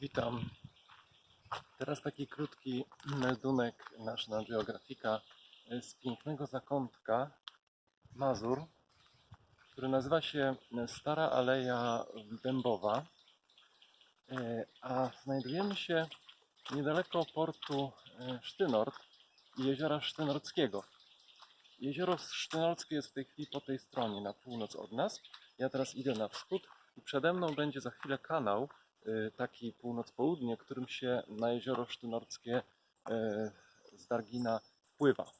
Witam. Teraz taki krótki meldunek National Geographica z pięknego zakątka Mazur, który nazywa się Stara Aleja Dębowa. E, A znajdujemy się niedaleko portu e, Sztynort i jeziora Sztynorckiego. Jezioro Sztynorckie jest w tej chwili po tej stronie, na północ od nas. Ja teraz idę na wschód i przede mną będzie za chwilę kanał, taki północ-południe, którym się na jezioro Sztynorckie y, z Dargina wpływa.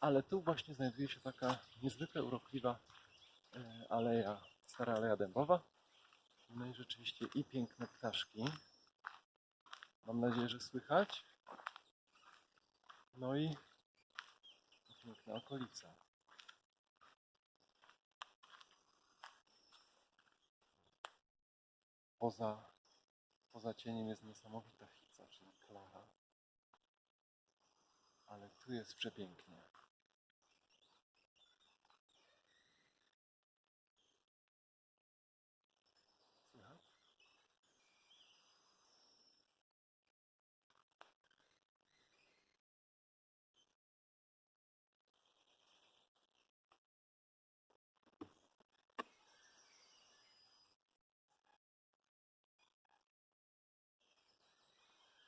Ale tu właśnie znajduje się taka niezwykle urokliwa y, aleja, stara aleja dębowa. No i rzeczywiście i piękne ptaszki. Mam nadzieję, że słychać. No i piękna okolica. Poza, poza cieniem jest niesamowita chica, czyli Klara. Ale tu jest przepięknie.